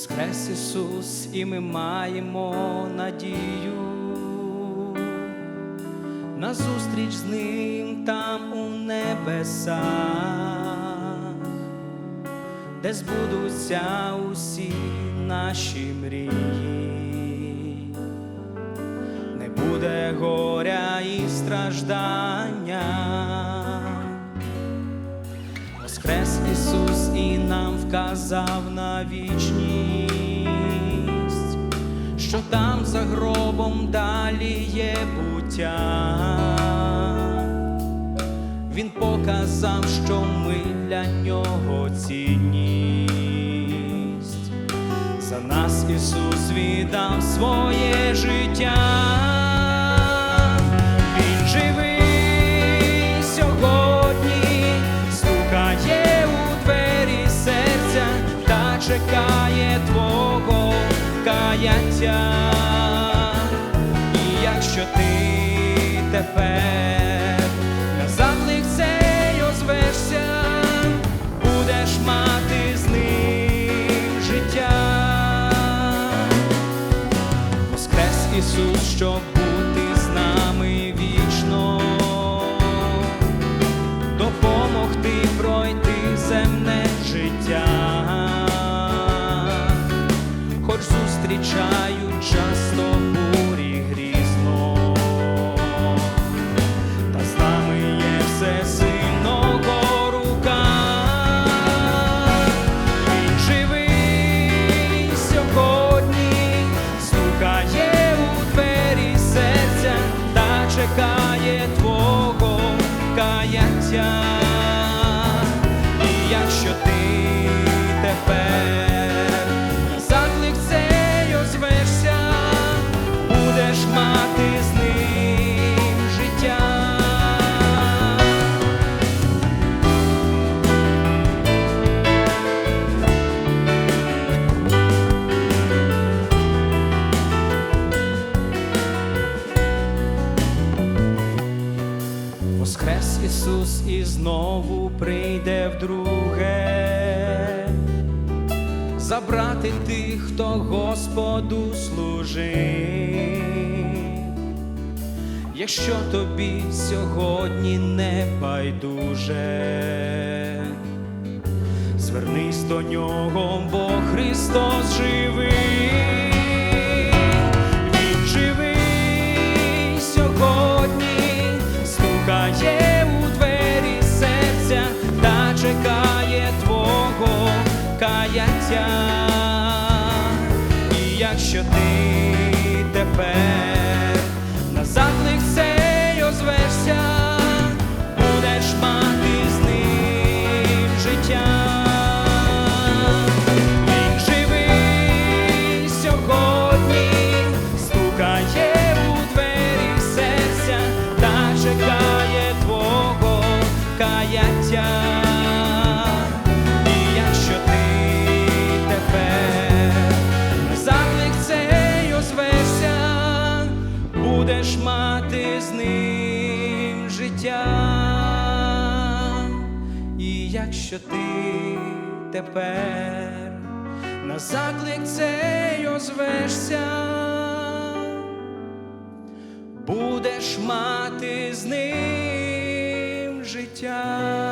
Воскрес Ісус, і ми маємо надію на зустріч з ним там у небесах, де збудуться усі наші мрії, не буде горя і страждання. Воскрес Ісус і нам вказав на вічність, що там за гробом далі є буття. Він показав, що ми для нього цінність. За нас Ісус віддав своє життя. Каяття. І якщо ти тепер на заклик цей озвешся, будеш мати з ним життя. Воскрес Ісус, щоб зустрічають часто бурі грізно, та з нами є все сильного рука. Він живий сьогодні, стукає у двері серця та чекає твого каяття. І якщо ти Ісус і знову прийде вдруге, забрати тих, хто Господу служив. Якщо тобі сьогодні не байдуже, звернись до нього, бо Христос живий. Каяття. І якщо ти тепер життя. І якщо ти тепер на заклик цей озвешся, будеш мати з ним життя.